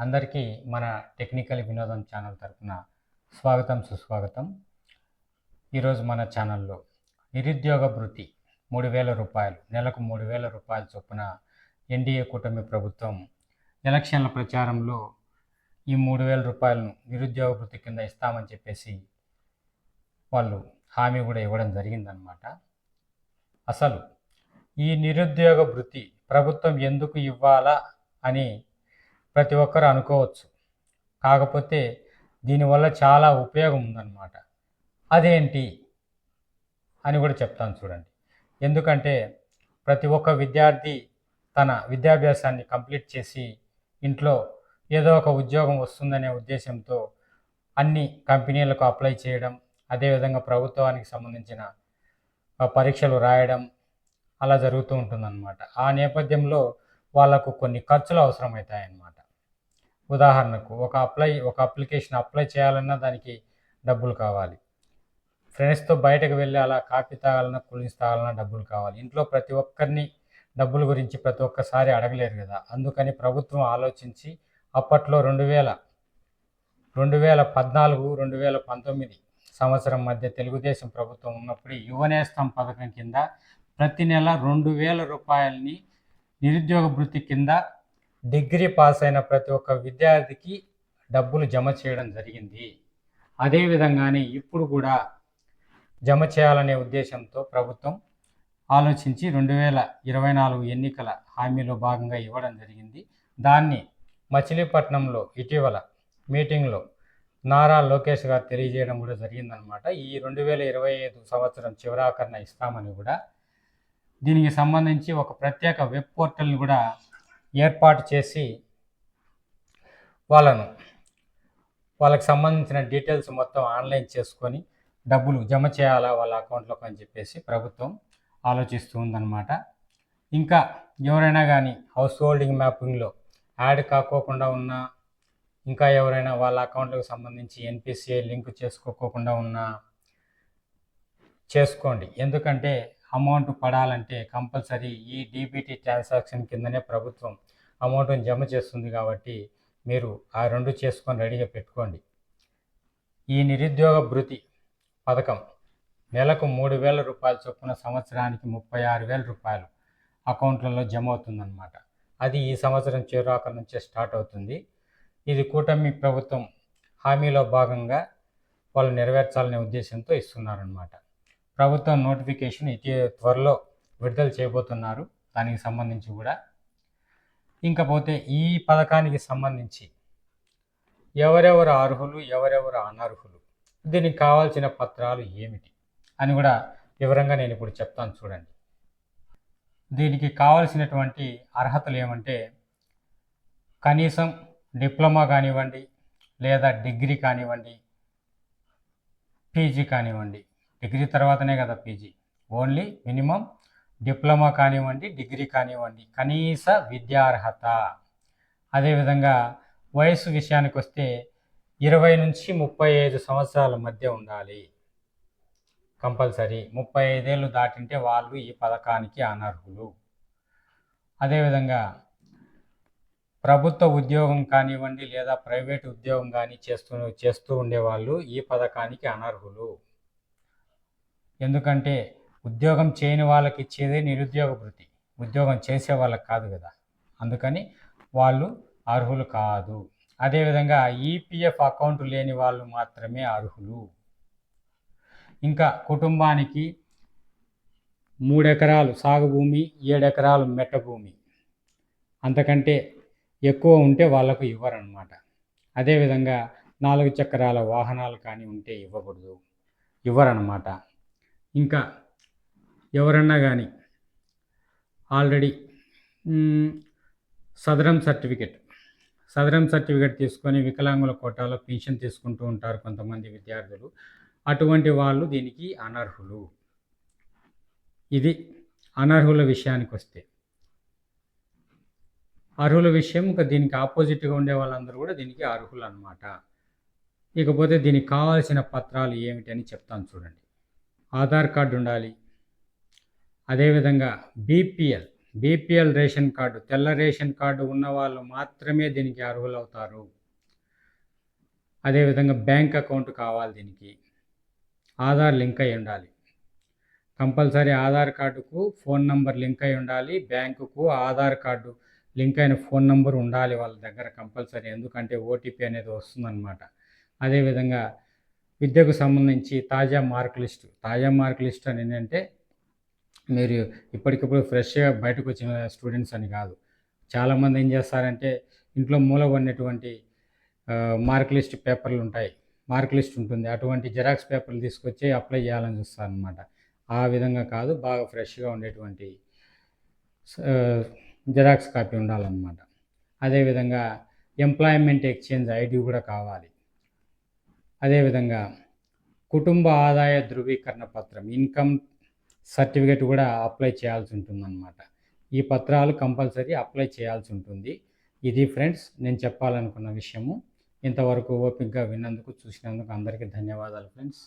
అందరికీ మన టెక్నికల్ వినోదం ఛానల్ తరఫున స్వాగతం సుస్వాగతం. ఈరోజు మన ఛానల్లో నిరుద్యోగ భృతి మూడు వేల రూపాయలు నెలకు మూడు వేల రూపాయల చొప్పున ఎన్డీఏ కూటమి ప్రభుత్వం ఎలక్షన్ల ప్రచారంలో ఈ మూడు వేల రూపాయలను నిరుద్యోగ భృతి కింద ఇస్తామని చెప్పేసి వాళ్ళు హామీ కూడా ఇవ్వడం జరిగిందనమాట అసలు ఈ నిరుద్యోగ భృతి ప్రభుత్వం ఎందుకు ఇవ్వాలా అని ప్రతి ఒక్కరు అనుకోవచ్చు. కాకపోతే దీనివల్ల చాలా ఉపయోగం ఉందన్నమాట. అదేంటి? అని కూడా చెప్తాను చూడండి. ఎందుకంటే ప్రతి ఒక్క విద్యార్థి తన విద్యాభ్యాసాన్ని కంప్లీట్ చేసి ఇంట్లో ఏదో ఒక ఉద్యోగం వస్తుందనే ఉద్దేశంతో అన్ని కంపెనీలకు అప్లై చేయడం అదేవిధంగా ప్రభుత్వానికి సంబంధించిన పరీక్షలు రాయడం అలా జరుగుతూ ఉంటుందన్నమాట. ఆ నేపథ్యంలో వాళ్ళకు కొన్ని ఖర్చులు అవసరమవుతాయన్నమాట. ఉదాహరణకు ఒక అప్లై ఒక అప్లికేషన్ అప్లై చేయాలన్నా దానికి డబ్బులు కావాలి. ఫ్రెండ్స్తో బయటకు వెళ్ళి అలా కాఫీ తాగాలన్నా కూలింగ్స్ తాగాలన్నా డబ్బులు కావాలి. ఇంట్లో ప్రతి ఒక్కరిని డబ్బుల గురించి ప్రతి ఒక్కసారి అడగలేరు కదా. అందుకని ప్రభుత్వం ఆలోచించి అప్పట్లో రెండు వేల రెండు వేల పద్నాలుగు రెండు వేల పంతొమ్మిది సంవత్సరం మధ్య తెలుగుదేశం ప్రభుత్వం ఉన్నప్పుడు యువనేస్తం పథకం కింద ప్రతి నెల రెండు వేల రూపాయలని నిరుద్యోగ వృత్తి కింద డిగ్రీ పాస్ అయిన ప్రతి ఒక్క విద్యార్థికి డబ్బులు జమ చేయడం జరిగింది. అదేవిధంగానే ఇప్పుడు కూడా జమ చేయాలనే ఉద్దేశంతో ప్రభుత్వం ఆలోచించి రెండు వేల ఇరవై నాలుగు ఎన్నికల హామీలో భాగంగా ఇవ్వడం జరిగింది. దాన్ని మచిలీపట్నంలో ఇటీవల మీటింగ్లో నారా లోకేష్ గారు తెలియజేయడం కూడా జరిగిందనమాట ఈ రెండు వేల ఇరవై ఐదు సంవత్సరం చివరాకరణ ఇస్తామని కూడా దీనికి సంబంధించి ఒక ప్రత్యేక వెబ్ పోర్టల్ని కూడా ఏర్పాటు చేసి వాళ్ళను వాళ్ళకి సంబంధించిన డీటెయిల్స్ మొత్తం ఆన్లైన్ చేసుకొని డబ్బులు జమ చేయాలా వాళ్ళ అకౌంట్లోకి అని చెప్పేసి ప్రభుత్వం ఆలోచిస్తూ ఉందన్నమాట. ఇంకా ఎవరైనా కానీ హౌస్ హోల్డింగ్ మ్యాపింగ్లో యాడ్ కాకోకుండా ఉన్నా ఇంకా ఎవరైనా వాళ్ళ అకౌంట్లకు సంబంధించి ఎన్పిసిఐ లింక్ చేసుకోకుండా ఉన్నా చేసుకోండి. ఎందుకంటే అమౌంట్ పడాలంటే కంపల్సరీ ఈ డీబీటీ ట్రాన్సాక్షన్ కిందనే ప్రభుత్వం అమౌంట్ని జమ చేస్తుంది కాబట్టి మీరు ఆ రెండు చేసుకొని రెడీగా పెట్టుకోండి. ఈ నిరుద్యోగ భృతి పథకం నెలకు మూడు వేల రూపాయల చొప్పున సంవత్సరానికి ముప్పై ఆరు వేల రూపాయలు అకౌంట్లలో జమ అవుతుందన్నమాట. అది ఈ సంవత్సరం చివరాక నుంచే స్టార్ట్ అవుతుంది. ఇది కూటమి ప్రభుత్వం హామీలో భాగంగా వాళ్ళు నెరవేర్చాలనే ఉద్దేశంతో ఇస్తున్నారనమాట ప్రభుత్వం నోటిఫికేషన్ ఇటీ త్వరలో విడుదల చేయబోతున్నారు. దానికి సంబంధించి కూడా. ఇంకపోతే ఈ పథకానికి సంబంధించి ఎవరెవరు అర్హులు ఎవరెవరు అనర్హులు దీనికి కావాల్సిన పత్రాలు ఏమిటి అని కూడా వివరంగా నేను ఇప్పుడు చెప్తాను చూడండి. దీనికి కావాల్సినటువంటి అర్హతలు ఏమంటే కనీసం డిప్లొమా కానివ్వండి లేదా డిగ్రీ కానివ్వండి పీజీ కానివ్వండి డిగ్రీ తర్వాతనే కదా పీజీ. ఓన్లీ మినిమం డిప్లొమా కానివ్వండి డిగ్రీ కానివ్వండి కనీస విద్యార్హత అదేవిధంగా వయసు విషయానికి వస్తే ఇరవై నుంచి ముప్పై ఐదు సంవత్సరాల మధ్య ఉండాలి. కంపల్సరీ ముప్పై ఐదేళ్ళు దాటింటే వాళ్ళు ఈ పథకానికి అనర్హులు. అదేవిధంగా ప్రభుత్వ ఉద్యోగం కానివ్వండి లేదా ప్రైవేట్ ఉద్యోగం కానీ చేస్తూ చేస్తూ ఉండేవాళ్ళు ఈ పథకానికి అనర్హులు. ఎందుకంటే ఉద్యోగం చేయని వాళ్ళకి ఇచ్చేదే నిరుద్యోగ వృత్తి. ఉద్యోగం చేసే వాళ్ళకి కాదు కదా. అందుకని వాళ్ళు అర్హులు కాదు. అదేవిధంగా ఈపీఎఫ్ అకౌంట్ లేని వాళ్ళు మాత్రమే అర్హులు. ఇంకా కుటుంబానికి మూడెకరాలు సాగు భూమి ఏడెకరాలు మెట్ట భూమి. అంతకంటే ఎక్కువ ఉంటే వాళ్ళకు ఇవ్వరన్నమాట. అదేవిధంగా నాలుగు చక్రాల వాహనాలు కానీ ఉంటే ఇవ్వకూడదు. ఇవ్వరన్నమాట. ఇంకా ఎవరన్నా కానీ already Sadaram certificate. Sadaram certificate తీసుకొని వికలాంగుల కోటాలో పెన్షన్ తీసుకుంటూ ఉంటారు కొంతమంది విద్యార్థులు. అటువంటి వాళ్ళు దీనికి అనర్హులు. ఇది అనర్హుల విషయానికి వస్తే. అర్హుల విషయం ఇంకా దీనికి ఆపోజిట్గా ఉండే వాళ్ళందరూ కూడా దీనికి అర్హులు అనమాట ఇకపోతే దీనికి కావాల్సిన పత్రాలు ఏమిటి అని చెప్తాను చూడండి. ఆధార్ కార్డు ఉండాలి. అదేవిధంగా బీపీఎల్ బీపీఎల్ రేషన్ కార్డు తెల్ల రేషన్ కార్డు ఉన్న వాళ్ళు మాత్రమే దీనికి అర్హులవుతారు. అదేవిధంగా బ్యాంక్ అకౌంట్ కావాలి దీనికి. ఆధార్ లింక్ అయి ఉండాలి. కంపల్సరీ ఆధార్ కార్డుకు ఫోన్ నంబర్ లింక్ అయి ఉండాలి. బ్యాంకుకు ఆధార్ కార్డు లింక్ అయిన ఫోన్ నంబర్ ఉండాలి వాళ్ళ దగ్గర కంపల్సరీ. ఎందుకంటే ఓటీపీ అనేది వస్తుందన్నమాట. అదేవిధంగా విద్యకు సంబంధించి తాజా మార్క్ లిస్ట్. తాజా మార్క్ లిస్ట్ అని ఏంటంటే మీరు ఇప్పటికిప్పుడు ఫ్రెష్గా బయటకు వచ్చిన స్టూడెంట్స్ అని కాదు. చాలామంది ఏం చేస్తారంటే ఇంట్లో మూల ఉన్నటువంటి మార్క్ లిస్ట్ పేపర్లు ఉంటాయి. మార్క్ లిస్ట్ ఉంటుంది. అటువంటి జెరాక్స్ పేపర్లు తీసుకొచ్చి అప్లై చేయాలని చూస్తారనమాట ఆ విధంగా కాదు బాగా ఫ్రెష్గా ఉండేటువంటి జెరాక్స్ కాపీ ఉండాలన్నమాట. అదేవిధంగా ఎంప్లాయ్మెంట్ ఎక్స్చేంజ్ ఐడి కూడా కావాలి. అదేవిధంగా కుటుంబ ఆదాయ ధృవీకరణ పత్రం ఇన్కమ్ సర్టిఫికేట్ కూడా అప్లై చేయాల్సి ఉంటుందన్నమాట. ఈ పత్రాలు కంపల్సరీ అప్లై చేయాల్సి ఉంటుంది. ఇది ఫ్రెండ్స్ నేను చెప్పాలనుకున్న విషయము. ఇంతవరకు ఓపికగా విన్నందుకు చూసినందుకు అందరికీ ధన్యవాదాలు ఫ్రెండ్స్.